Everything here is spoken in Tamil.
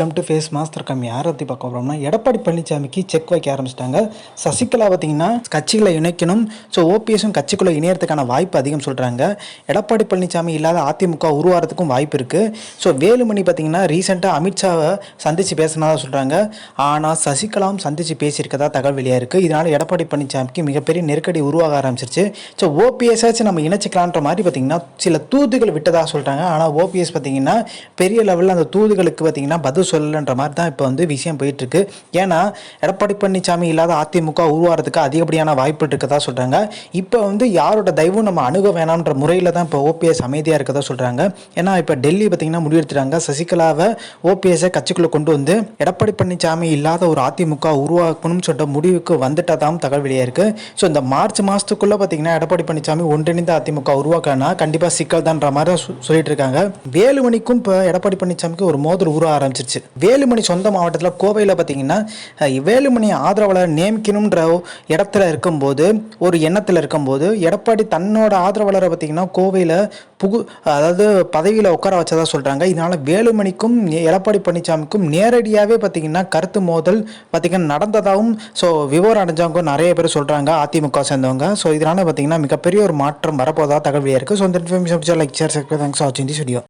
Welcome to face master com யாரை பற்றி பார்க்க போகிறோம்னா எடப்பாடி பழனிசாமிக்கு செக் வைக்க ஆரம்பிச்சிட்டாங்க. சசிகலா பார்த்தீங்கன்னா கட்சிகளை இணைக்கணும். ஸோ ஓபிஎஸும் கட்சிக்குள்ளே இணையறதுக்கான வாய்ப்பு அதிகம் சொல்கிறாங்க எடப்பாடி பழனிசாமி இல்லாத அதிமுக உருவாகிறதுக்கும் வாய்ப்பு இருக்குது ஸோ வேலுமணி பார்த்தீங்கன்னா ரீசெண்டாக அமித்ஷாவை சந்தித்து பேசினதாக சொல்கிறாங்க ஆனால் சசிகலாவும் சந்தித்து பேசியிருக்கதா தகவல் வெளியாக இருக்குது இதனால் எடப்பாடி பழனிசாமிக்கு மிகப்பெரிய நெருக்கடி உருவாக ஆரம்பிச்சிருச்சு. ஸோ ஓபிஎஸ்ஸாச்சும் நம்ம இணைச்சிக்கலான்ற மாதிரி பார்த்தீங்கன்னா சில தூதுகள் விட்டதாக சொல்கிறாங்க ஆனால் ஓபிஎஸ் பார்த்தீங்கன்னா பெரிய லெவலில் அந்த தூதுகளுக்கு பார்த்தீங்கன்னா பதில் சொல்லலைன்ற மாதிரி தான் இப்போ வந்து விஷயம் போயிட்டுருக்கு. ஏன்னா எடப்பாடி பழனிசாமி இல்லாத அதிமுக உருவாகிறதுக்கு அதிகப்படியான வாய்ப்பு இருக்கதா சொல்கிறாங்க இப்போ வந்து யாரோட தயவும் நம்ம அணுக வேணாம்ன்ற முறையில் தான் இப்போ ஓபிஎஸ் அமைதியாக இருக்கதா சொல்கிறாங்க ஏன்னா இப்போ டெல்லி பார்த்தீங்கன்னா முடிவெடுத்துட்டாங்க. சசிகலாவை ஓபிஎஸ்ஸை கட்சிக்குள்ளே கொண்டு வந்து எடப்பாடி பழனிசாமி இல்லாத ஒரு அதிமுக உருவாக்கணும்னு சொல்லிட்ட முடிவுக்கு வந்துட்டதாம் தகவல் வெளியாக இருக்குது ஸோ இந்த மார்ச் மாதத்துக்குள்ளே பார்த்தீங்கன்னா எடப்பாடி பழனிசாமி ஒன்றிணைந்த அதிமுக உருவாக்கலனா கண்டிப்பாக சிக்கல் தான்ற மாதிரி தான் சொல்லிட்டு இருக்காங்க. வேலுமணிக்கும் இப்போ எடப்பாடி பழனிசாமிக்கு ஒரு மோதல் உருவ ஆரம்பிச்சிருச்சு. வேலுமணி சொந்த மாவட்டத்தில் கோவையில் பார்த்தீங்கன்னா வேலுமணி ஆதரவாளர் நியமிக்கணுன்ற இடத்துல இருக்கும்போது ஒரு எண்ணத்தில் இருக்கும்போது எடப்பாடி தன்னோட ஆதரவாளரை பார்த்தீங்கன்னா கோவையில் புகு அதாவது பதவியில் உட்கார வச்சதா சொல்கிறாங்க இதனால் வேலுமணிக்கும் எடப்பாடி பழனிசாமிக்கும் நேரடியாகவே பார்த்தீங்கன்னா கருத்து மோதல் பார்த்திங்கன்னா நடந்ததாகவும் ஸோ விவரம் அடைஞ்சவங்க நிறைய பேர் சொல்கிறாங்க அதிமுக சேர்ந்தவங்க. ஸோ இதனால் பார்த்தீங்கன்னா மிகப்பெரிய ஒரு மாற்றம் வரப்போதா தகவலியாக இருக்குது ஸோ இந்த இன்ஃபர்மேஷன் லைக் ஷேர் தேங்க்ஸ் ஆச்சு தி